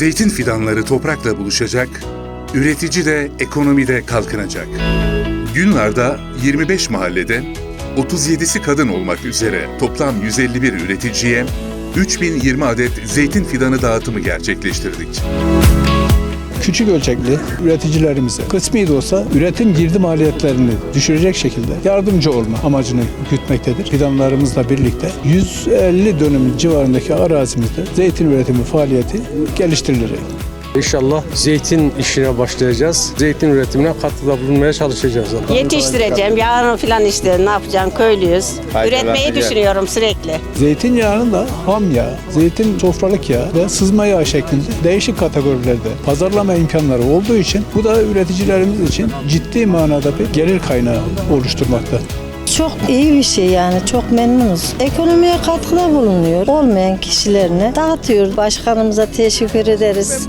Zeytin fidanları toprakla buluşacak, üretici de ekonomide kalkınacak. Günlarda 25 mahallede 37'si kadın olmak üzere toplam 151 üreticiye 3020 adet zeytin fidanı dağıtımı gerçekleştirdik. Küçük ölçekli üreticilerimize kısmi de olsa üretim girdi maliyetlerini düşürecek şekilde yardımcı olma amacını gütmektedir. Fidanlarımızla birlikte 150 dönüm civarındaki arazimizde zeytin üretimi faaliyeti geliştirilecek. İnşallah zeytin işine başlayacağız. Zeytin üretimine katkıda bulunmaya çalışacağız. Yetiştireceğim. Yarın falan işte ne yapacağım köylüyüz. Üretmeyi düşünüyorum sürekli. Zeytinyağının da ham yağ, zeytin sofralık yağ ve sızma yağ şeklinde değişik kategorilerde pazarlama imkanları olduğu için bu da üreticilerimiz için ciddi manada bir gelir kaynağı oluşturmakta. Çok iyi bir şey yani çok memnunuz. Ekonomiye katkıda bulunuyor. Olmayan kişilerine dağıtıyor. Başkanımıza teşekkür ederiz.